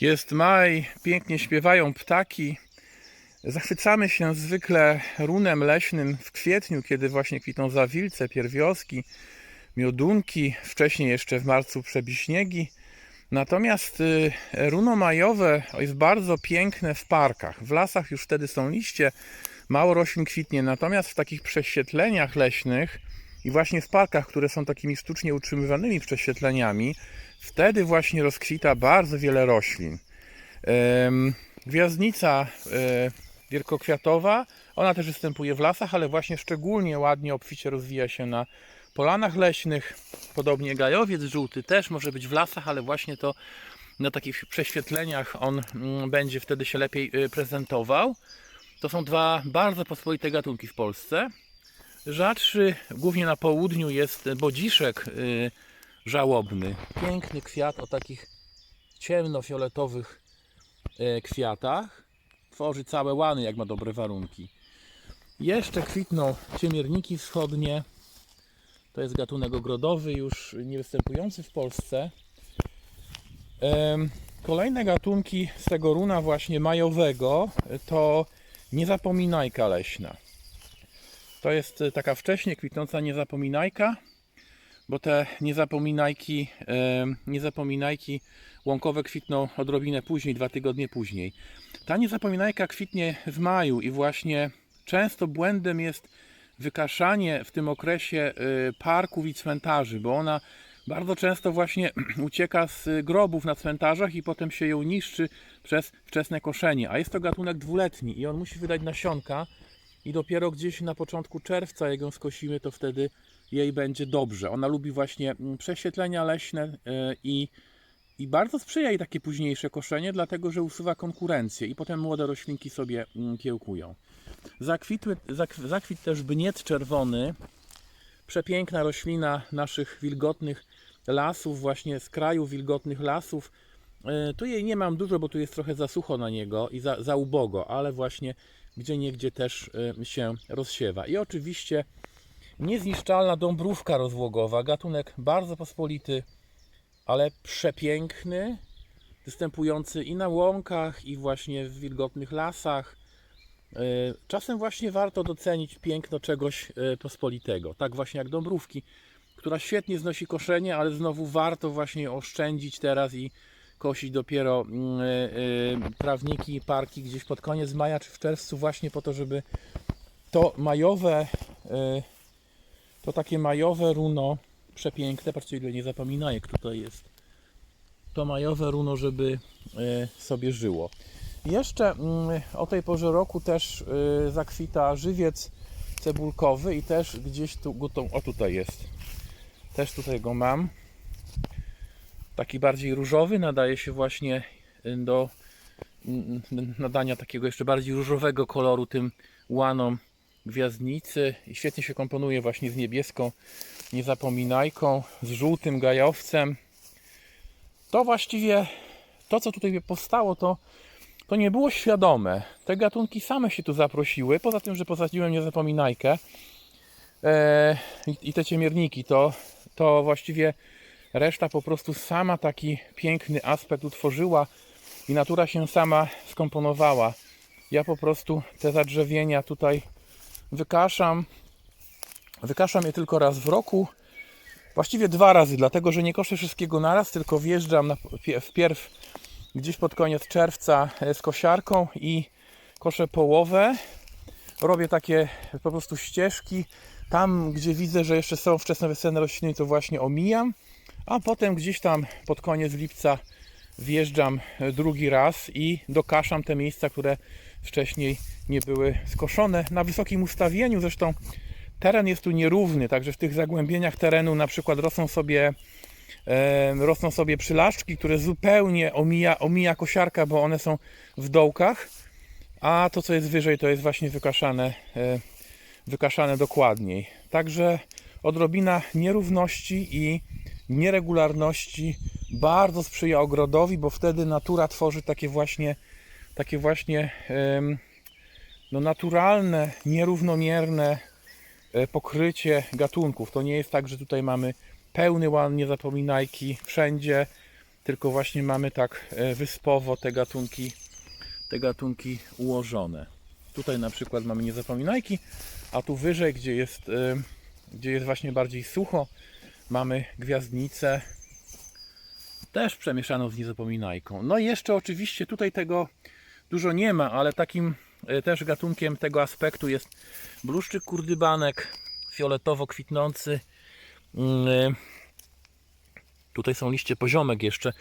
Jest maj, pięknie śpiewają ptaki. Zachwycamy się zwykle runem leśnym w kwietniu, kiedy właśnie kwitną zawilce, pierwioski, miodunki, wcześniej jeszcze w marcu przebiśniegi. Natomiast y, runo majowe jest bardzo piękne w parkach. W lasach już wtedy są liście, mało roślin kwitnie. Natomiast w takich prześwietleniach leśnych i właśnie w parkach, które są takimi sztucznie utrzymywanymi prześwietleniami, wtedy właśnie rozkwita bardzo wiele roślin. Gwiazdnica e, wielkokwiatowa, ona też występuje w lasach, ale właśnie szczególnie ładnie, obficie rozwija się na polanach leśnych. Podobnie gajowiec żółty też może być w lasach, ale właśnie to na takich prześwietleniach on mm, będzie wtedy się lepiej y, prezentował. To są dwa bardzo pospolite gatunki w Polsce. Rzadszy, głównie na południu, jest bodziszek y, żałobny. Piękny kwiat o takich ciemnofioletowych e, kwiatach. Tworzy całe łany, jak ma dobre warunki. Jeszcze kwitną ciemierniki wschodnie. To jest gatunek ogrodowy, już nie występujący w Polsce. Kolejne gatunki z tego runa właśnie majowego to niezapominajka leśna. To jest e, taka wcześnie kwitnąca niezapominajka, bo te niezapominajki, niezapominajki łąkowe kwitną odrobinę później, dwa tygodnie później. Ta niezapominajka kwitnie w maju i właśnie często błędem jest wykaszanie w tym okresie y, parków i cmentarzy, bo ona bardzo często właśnie ucieka z grobów na cmentarzach i potem się ją niszczy przez wczesne koszenie. A jest to gatunek dwuletni i on musi wydać nasionka i dopiero gdzieś na początku czerwca, jak ją skosimy, to wtedy jej będzie dobrze. Ona lubi właśnie mm, prześwietlenia leśne y, i i bardzo sprzyja jej takie późniejsze koszenie, dlatego że usuwa konkurencję i potem młode roślinki sobie mm, kiełkują. Zakwitły, zak- zakwit też bniet czerwony, przepiękna roślina naszych wilgotnych lasów, właśnie z kraju wilgotnych lasów. E, Tu jej nie mam dużo, bo tu jest trochę za sucho na niego i za, za ubogo, ale właśnie gdzie niegdzie też e, się rozsiewa. I oczywiście niezniszczalna dąbrówka rozłogowa, gatunek bardzo pospolity, ale przepiękny, występujący i na łąkach, i właśnie w wilgotnych lasach. E, Czasem właśnie warto docenić piękno czegoś pospolitego, tak właśnie jak dąbrówki, która świetnie znosi koszenie, ale znowu warto właśnie oszczędzić teraz i kosić dopiero mm, e, e, trawniki i parki gdzieś pod koniec maja czy w czerwcu właśnie po to, żeby to majowe, e, to takie majowe runo przepiękne, patrzcie ile niezapominajek tutaj jest. To majowe runo, żeby sobie żyło. Jeszcze mm, o tej porze roku też zakwita żywiec cebulkowy i też gdzieś tu, o tutaj jest. Też tutaj go mam. Taki bardziej różowy, nadaje się właśnie y, do nadania takiego jeszcze bardziej różowego koloru tym łanom gwiazdnicy i świetnie się komponuje właśnie z niebieską niezapominajką, z żółtym gajowcem. To właściwie to, co tutaj powstało, to, to nie było świadome. Te gatunki same się tu zaprosiły, poza tym, że posadziłem niezapominajkę e, i te ciemierniki, to, to właściwie reszta po prostu sama taki piękny aspekt utworzyła i natura się sama skomponowała. Ja po prostu te zadrzewienia tutaj wykaszam. Wykaszam je tylko raz w roku. Właściwie dwa razy, dlatego że nie koszę wszystkiego naraz, tylko wjeżdżam na, pie- wpierw gdzieś pod koniec czerwca e, z kosiarką i koszę połowę. Robię takie po prostu ścieżki. Tam, gdzie widzę, że jeszcze są wczesnowiosenne rośliny, to właśnie omijam. A potem gdzieś tam pod koniec lipca wjeżdżam e, drugi raz i dokaszam te miejsca, które wcześniej nie były skoszone. Na wysokim ustawieniu zresztą teren jest tu nierówny, także w tych zagłębieniach terenu na przykład rosną sobie e, rosną sobie przylaszczki, które zupełnie omija, omija kosiarka, bo one są w dołkach, a to co jest wyżej to jest właśnie wykaszane, e, wykaszane dokładniej. Także odrobina nierówności i nieregularności bardzo sprzyja ogrodowi, bo wtedy natura tworzy takie właśnie takie właśnie no naturalne, nierównomierne e, pokrycie gatunków. To nie jest tak, że tutaj mamy pełny łan niezapominajki wszędzie, tylko właśnie mamy tak e, wyspowo te gatunki, te gatunki ułożone. Tutaj na przykład mamy niezapominajki, a tu wyżej, gdzie jest, e, gdzie jest właśnie bardziej sucho, mamy gwiazdnicę, też przemieszaną z niezapominajką. No i jeszcze oczywiście tutaj tego dużo nie ma, ale takim e, też gatunkiem tego aspektu jest bluszczyk kurdybanek, fioletowo kwitnący. Mm, e, Tutaj są liście poziomek jeszcze.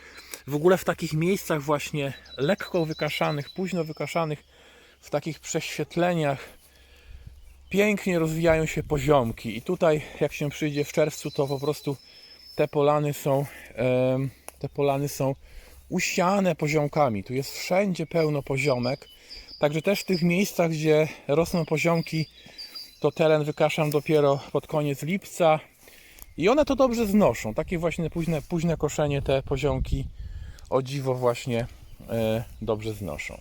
W ogóle w takich miejscach właśnie lekko wykaszanych, późno wykaszanych, w takich prześwietleniach pięknie rozwijają się poziomki. I tutaj jak się przyjdzie w czerwcu, to po prostu te polany są te polany są usiane poziomkami. Tu jest wszędzie pełno poziomek. Także też w tych miejscach, gdzie rosną poziomki, to teren wykaszam dopiero pod koniec lipca. I one to dobrze znoszą. Takie właśnie późne, późne koszenie te poziomki o dziwo właśnie e, dobrze znoszą.